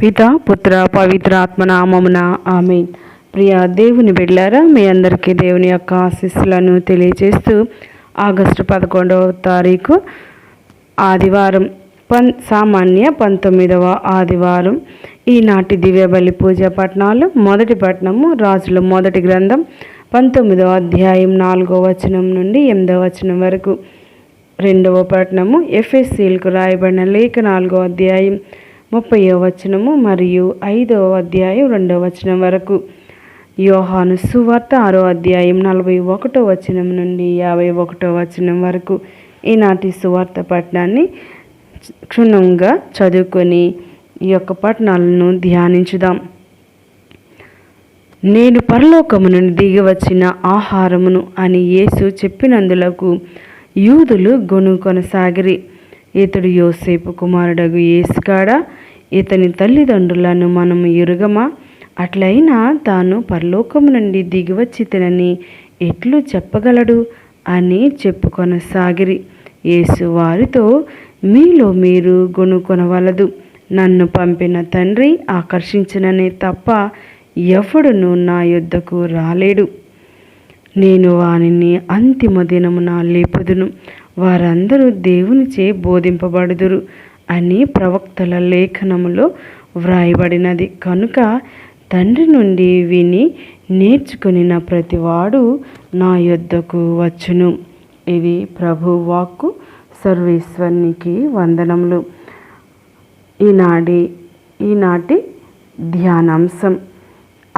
పిత పుత్ర పవిత్ర ఆత్మనామమున ఆమెన్. ప్రియ దేవుని బిడ్డారా మీ అందరికీ దేవుని యొక్క ఆశీస్సులను తెలియజేస్తూ ఆగస్టు పదకొండవ తారీఖు ఆదివారం పన్ సామాన్య పంతొమ్మిదవ ఆదివారం. ఈనాటి దివ్యబలి పూజ పట్టణాలు మొదటి పట్టణము రాజుల మొదటి గ్రంథం పంతొమ్మిదవ అధ్యాయం నాలుగవ వచనం నుండి ఎనిమిదవ వచనం వరకు. రెండవ పట్టణము ఎఫ్ఎస్సీలకు రాయబడిన లేఖ నాలుగో అధ్యాయం. ముప్పైవ వచనము మరియు ఐదవ అధ్యాయం రెండవ వచనం వరకు. యోహాను సువార్త ఆరో అధ్యాయం నలభై ఒకటో వచనం నుండి యాభై ఒకటో వచనం వరకు. ఈనాటి సువార్త పట్టణాన్ని క్షుణ్ణంగా చదువుకొని ఈ యొక్క పట్టణాలను ధ్యానించుదాం. నేను పరలోకము నుండి దిగి వచ్చిన ఆహారమును అని యేసు చెప్పినందులకు యూదులు గొను కొనసాగిరి ఇతడు యోసేపు కుమారుడగు యేసుకాడా ఇతని తల్లిదండ్రులను మనము ఎరుగమా? అట్లయినా తాను పరలోకము నుండి దిగివచ్చి తినని ఎట్లు చెప్పగలడు? అని చెప్పుకొనసాగిరి. యేసు వారితో మీలో మీరు గొనుకొనవలదు. నన్ను పంపిన తండ్రి ఆకర్షించిననే తప్ప ఎవడును నా యుద్ధకు రాలేడు. నేను వానిని అంతిమ దినమున లేపుదును. వారందరూ దేవునిచే బోధింపబడుదురు. అని ప్రవక్తల లేఖనములో వ్రాయబడినది. కనుక తండ్రి నుండి విని నేర్చుకునిన ప్రతివాడు నా యొద్దకు వచ్చును. ఇది ప్రభు వాక్కు సర్వేశ్వరునికి వందనములు. ఈనాటి ఈనాటి ధ్యానాంశం.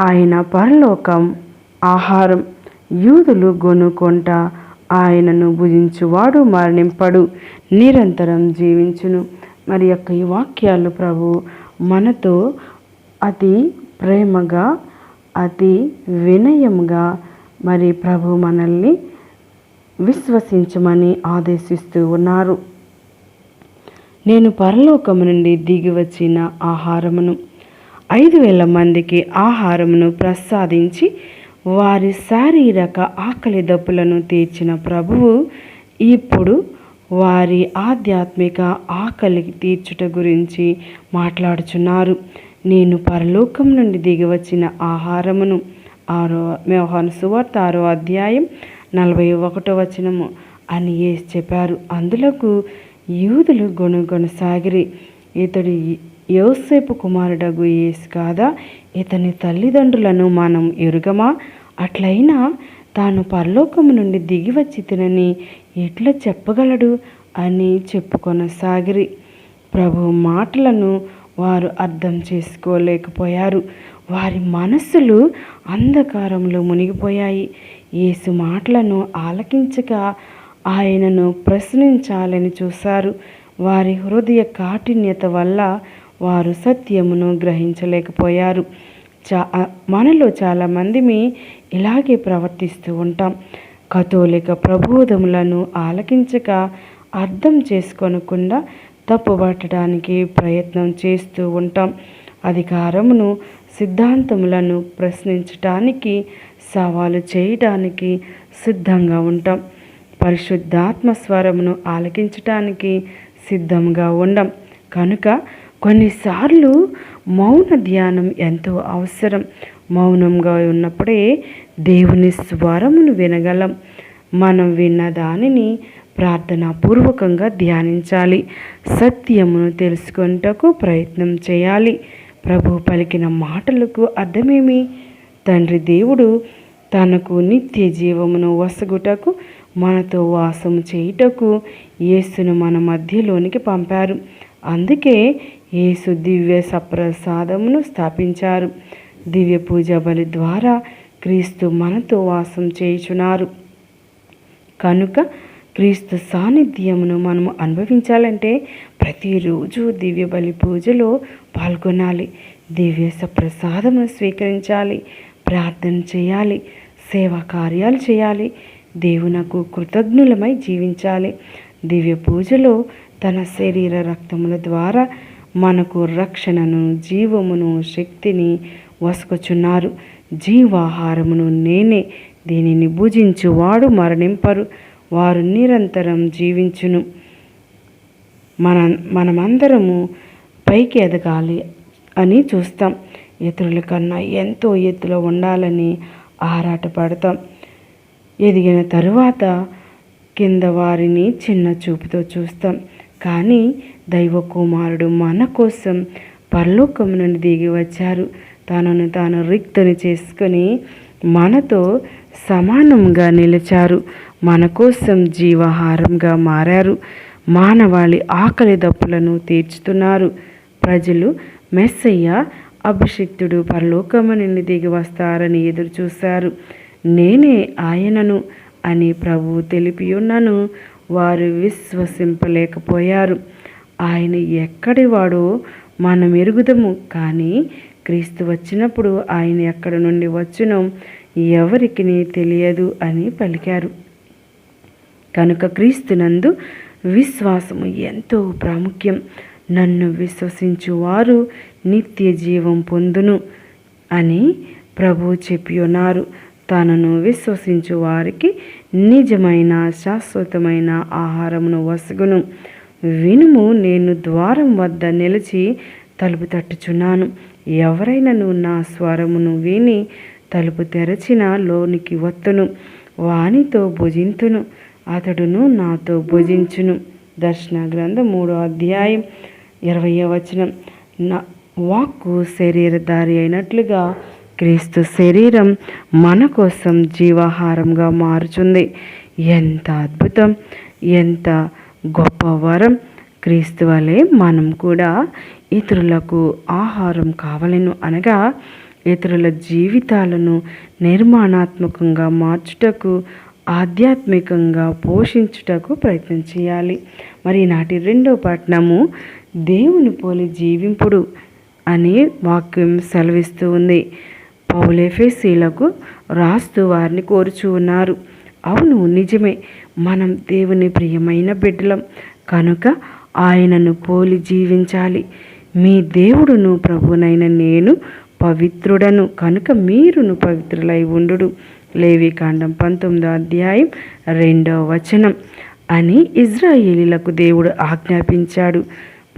ఆయన పరలోకం ఆహారం. యూదులు గొనుకొంట ఆయనను భుజించువాడు మరణింపడు. నిరంతరం జీవించును. మరి యొక్క ఈ వాక్యాలు ప్రభు మనతో అతి ప్రేమగా అతి వినయంగా మరి ప్రభు మనల్ని విశ్వసించమని ఆదేశిస్తూ ఉన్నారు. నేను పరలోకము నుండి దిగి వచ్చిన ఆహారమును ఐదు వేల మందికి ఆహారమును ప్రసాదించి వారి శారీరక ఆకలి దప్పులను తీర్చిన ప్రభువు ఇప్పుడు వారి ఆధ్యాత్మిక ఆకలి తీర్చుట గురించి మాట్లాడుచున్నారు. నేను పరలోకం నుండి దిగి వచ్చిన ఆహారమును ఆరో వ్యవహాను సువార్త ఆరో అధ్యాయం నలభై ఒకటో వచనము అని ఏసి చెప్పారు. అందులకు యూదులు గొనుగొనసాగిరి ఇతడు యోసేపు కుమారుడగు ఏసు కాదా? ఇతని తల్లిదండ్రులను మనం ఎరుగమా? అట్లయినా తాను పరలోకము నుండి దిగి వచ్చి తినని ఎట్లా చెప్పగలడు అని చెప్పుకొనసాగిరి. ప్రభు మాటలను వారు అర్థం చేసుకోలేకపోయారు. వారి మనస్సులు అంధకారంలో మునిగిపోయాయి. యేసు మాటలను ఆలకించక ఆయనను ప్రశ్నించాలని చూశారు. వారి హృదయ కాఠిన్యత వల్ల వారు సత్యమును గ్రహించలేకపోయారు. చా మనలో చాలామంది ఇలాగే ప్రవర్తిస్తూ ఉంటాం. కథోలిక ప్రబోధములను ఆలకించక అర్థం చేసుకోనకుండా తప్పుబట్టడానికి ప్రయత్నం చేస్తూ ఉంటాం. అధికారమును సిద్ధాంతములను ప్రశ్నించటానికి సవాలు చేయటానికి సిద్ధంగా ఉంటాం. పరిశుద్ధాత్మ స్వరమును ఆలకించటానికి సిద్ధంగా ఉండం. కనుక కొన్నిసార్లు మౌన ధ్యానం ఎంతో అవసరం. మౌనంగా ఉన్నప్పుడే దేవుని స్వరమును వినగలం. మనం విన్న దానిని ప్రార్థనాపూర్వకంగా ధ్యానించాలి. సత్యమును తెలుసుకుంటకు ప్రయత్నం చేయాలి. ప్రభు పలికిన మాటలకు అర్థమేమి? తండ్రి దేవుడు తనకు నిత్య జీవమును వసగుటకు మనతో వాసము చేయుటకు యేసును మన మధ్యలోనికి పంపారు. అందుకే యేసు దివ్య సప్రసాదమును స్థాపించారు. దివ్య పూజ బలి ద్వారా క్రీస్తు మనతో వాసం చేయుచున్నారు. కనుక క్రీస్తు సాన్నిధ్యమును మనము అనుభవించాలంటే ప్రతిరోజు దివ్య బలి పూజలో పాల్గొనాలి. దివ్య సప్రసాదమును స్వీకరించాలి. ప్రార్థన చేయాలి. సేవా కార్యాలు చేయాలి. దేవునకు కృతజ్ఞులమై జీవించాలి. దివ్య పూజలో తన శరీర రక్తముల ద్వారా మనకు రక్షణను జీవమును శక్తిని వసుకొచున్నారు జీవాహారమును నేనే దీనిని భుజించువాడు మరణింపరు. వారు నిరంతరం జీవించును. మన మనమందరము పైకి ఎదగాలి అని చూస్తాం. ఇతరుల కన్నా ఎంతో ఎత్తులో ఉండాలని ఆరాటపడతాం. ఎదిగిన తరువాత కింద వారిని చిన్న చూపుతో చూస్తాం. కానీ దైవ కుమారుడు మన కోసం పరలోకం నుండి దిగి వచ్చారు. తనను తాను రిక్తుని చేసుకొని మనతో సమానంగా నిలిచారు. మన కోసం జీవాహారంగా మారారు. మానవాళి ఆకలి దప్పులను తీర్చుతున్నారు. ప్రజలు మెస్సయ్య అభిషిక్తుడు పరలోకము నుండి దిగి వస్తారని ఎదురు చూశారు నేనే ఆయనను అని ప్రభు తెలిపి ఉన్నను వారు విశ్వసింపలేకపోయారు. ఆయన ఎక్కడివాడో మనం ఎరుగుదము కానీ క్రీస్తు వచ్చినప్పుడు ఆయన ఎక్కడి నుండి వచ్చునో ఎవరికి తెలియదు అని పలికారు. కనుక క్రీస్తునందు విశ్వాసము ఎంతో ప్రాముఖ్యం. నన్ను విశ్వసించువారు నిత్య జీవం పొందును అని ప్రభు చెప్పి ఉన్నారు. తనను విశ్వసించు వారికి నిజమైన శాశ్వతమైన ఆహారమును వసుగును. వినుము నేను ద్వారం వద్ద నిలిచి తలుపు తట్టుచున్నాను. ఎవరైనాను నా స్వరమును విని తలుపు తెరచిన లోనికి వత్తును. వానితో భుజింతును. అతడును నాతో భుజించును. దర్శన గ్రంథం మూడో అధ్యాయం ఇరవై వచనం. నా వాక్కు శరీరధారి అయినట్లుగా క్రీస్తు శరీరం మన కోసం జీవాహారంగా మారుచుంది. ఎంత అద్భుతం! ఎంత గొప్ప వరం! క్రీస్తు వలె మనం కూడా ఇతరులకు ఆహారం కావలను అనగా ఇతరుల జీవితాలను నిర్మాణాత్మకంగా మార్చుటకు ఆధ్యాత్మికంగా పోషించుటకు ప్రయత్నం చేయాలి. మరి నాటి రెండో పట్నము దేవుని పోలి జీవింపుడు అని వాక్యం సెలవిస్తూ ఉంది. పౌలేఫేసీలకు రాస్తూ వారిని కోరుచూ ఉన్నారు. అవును నిజమే. మనం దేవుని ప్రియమైన బిడ్డలం. కనుక ఆయనను పోలి జీవించాలి. మీ దేవుడును ప్రభునైన నేను పవిత్రుడను కనుక మీరును పవిత్రులై ఉండు లేవికాండం పంతొమ్మిదో అధ్యాయం రెండవ వచనం. అని ఇజ్రాయేలీలకు దేవుడు ఆజ్ఞాపించాడు.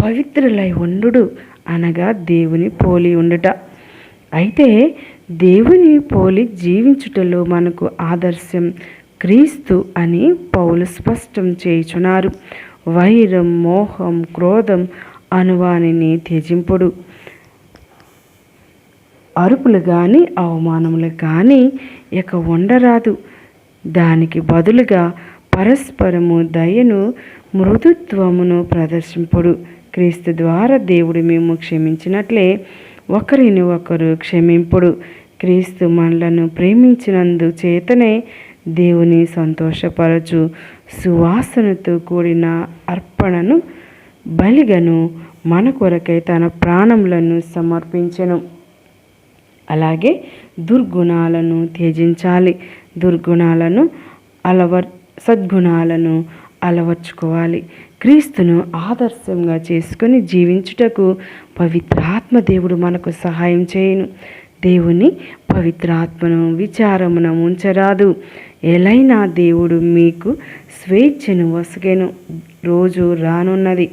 పవిత్రులై ఉండు అనగా దేవుని పోలి ఉండుట. అయితే దేవుని పోలి జీవించుటలో మనకు ఆదర్శం క్రీస్తు అని పౌలు స్పష్టం చేయుచున్నారు. వైరం మోహం క్రోధం అనువానిని త్యజింపుడు. అరుపులు కానీ అవమానములు కానీ ఇక ఉండరాదు. దానికి బదులుగా పరస్పరము దయను మృదుత్వమును ప్రదర్శింపుడు. క్రీస్తు ద్వారా దేవుడు మేము క్షమించినట్లే ఒకరిని ఒకరు క్షమింపుడు. క్రీస్తు మనలను ప్రేమించినందు చేతనే దేవుని సంతోషపరచు. సువాసనతో కూడిన అర్పణను బలిగను మన కొరకై తన ప్రాణములను సమర్పించను. అలాగే దుర్గుణాలను త్యజించాలి. దుర్గుణాలను అలవర్ సద్గుణాలను అలవర్చుకోవాలి. క్రీస్తును ఆదర్శంగా చేసుకొని జీవించుటకు పవిత్రాత్మ దేవుడు మనకు సహాయం చేయను. దేవుని పవిత్రాత్మను విచారమున ఉంచరాదు. ఎలైనా దేవుడు మీకు స్వేచ్ఛను వసగెను. రోజు రానున్నది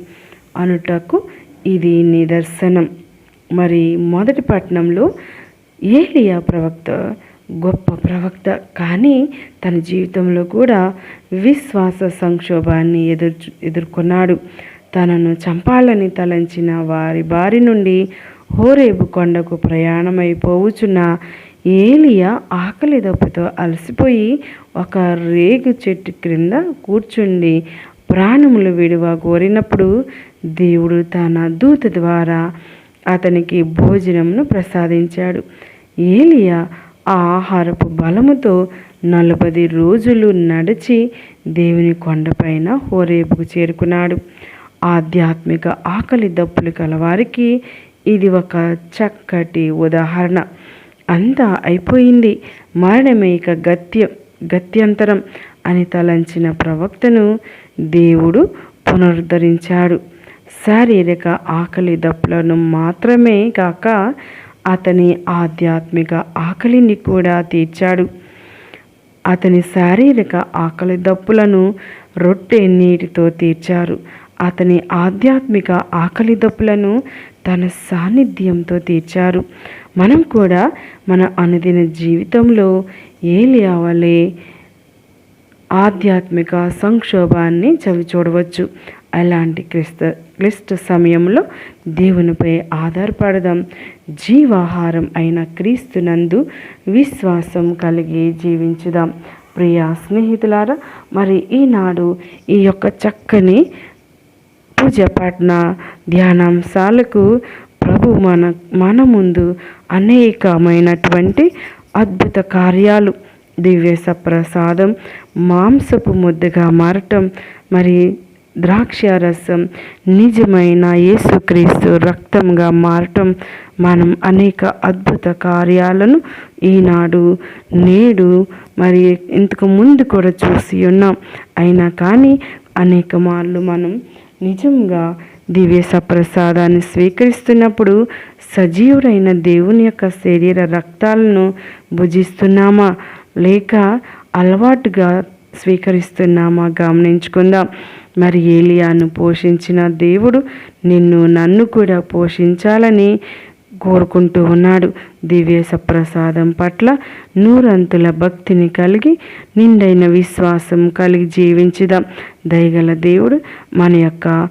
అనుటకు ఇది నిదర్శనం. మరి మొదటి పట్టణంలో ఏలియా ప్రవక్త గొప్ప ప్రవక్త కానీ తన జీవితంలో కూడా విశ్వాస సంక్షోభాన్ని ఎదుర్చు ఎదుర్కొన్నాడు. తనను చంపాలని తలంచిన వారి బారి నుండి హోరేబు కొండకు ప్రయాణమైపోవుచున్న ఏలియా ఆకలి దప్పుతో అలసిపోయి ఒక రేగు చెట్టు క్రింద కూర్చుండి ప్రాణములు విడువ కోరినప్పుడు దేవుడు తన దూత ద్వారా అతనికి భోజనమును ప్రసాదించాడు. ఏలియా ఆ ఆహారపు బలముతో నలభై రోజులు నడిచి దేవుని కొండపైన హోరేపుకు చేరుకున్నాడు. ఆధ్యాత్మిక ఆకలి దప్పులు కలవారికి ఇది ఒక చక్కటి ఉదాహరణ. అంతా అయిపోయింది. మరణమే ఇక గత్య గత్యంతరం అని తలంచిన ప్రవక్తను దేవుడు పునరుద్ధరించాడు. శారీరక ఆకలి దప్పులను మాత్రమే కాక అతని ఆధ్యాత్మిక ఆకలిని కూడా తీర్చాడు. అతని శారీరక ఆకలి దప్పులను రొట్టె నీటితో తీర్చారు. అతని ఆధ్యాత్మిక ఆకలి దప్పులను తన సాన్నిధ్యంతో తీర్చారు. మనం కూడా మన అనుదిన జీవితంలో ఏలియా వలె ఆధ్యాత్మిక సంక్షోభాన్ని చవి చూడవచ్చు. అలాంటి క్లిష్ట క్లిష్ట సమయంలో దేవునిపై ఆధారపడదాం. జీవాహారం అయిన క్రీస్తునందు విశ్వాసం కలిగి జీవించుదాం. ప్రియ స్నేహితులారా మరి ఈనాడు ఈ యొక్క చక్కని పూజ పట్న ధ్యానాంశాలకు ప్రభు మన మన ముందు అనేకమైనటువంటి అద్భుత కార్యాలు దివ్య సప్రసాదం మాంసపు ముద్దగా మారటం మరి ద్రాక్ష రసం నిజమైన యేసుక్రీస్తు రక్తంగా మారటం మనం అనేక అద్భుత కార్యాలను ఈనాడు నేడు మరి ఇంతకు ముందు కూడా చూసి ఉన్నాం. అయినా కానీ అనేక మార్లు మనం నిజంగా దివ్య సప్రసాదాన్ని స్వీకరిస్తున్నప్పుడు సజీవుడైన దేవుని యొక్క శరీర రక్తాలను భుజిస్తున్నామా? లేక అలవాటుగా స్వీకరిస్తున్నామా? గమనించుకుందాం. మరి ఏలియాను పోషించిన దేవుడు నిన్ను నన్ను కూడా పోషించాలని కోరుకుంటూ ఉన్నాడు. దివ్య ప్రసాదం పట్ల నూరంతుల భక్తిని కలిగి నిండైన విశ్వాసం కలిగి జీవించుదాం. దయగల దేవుడు మన యొక్క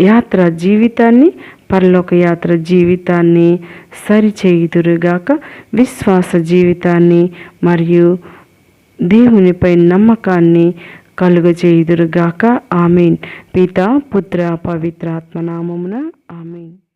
యాత్ర జీవితాన్ని పరలోక యాత్ర జీవితాన్ని సరిచేయుదురుగాక విశ్వాస జీవితాన్ని మరియు దేవునిపై నమ్మకాన్ని కలుగజేయుదురుగాక. ఆమెన్. పిత పుత్ర పవిత్రాత్మ నామమున ఆమెన్.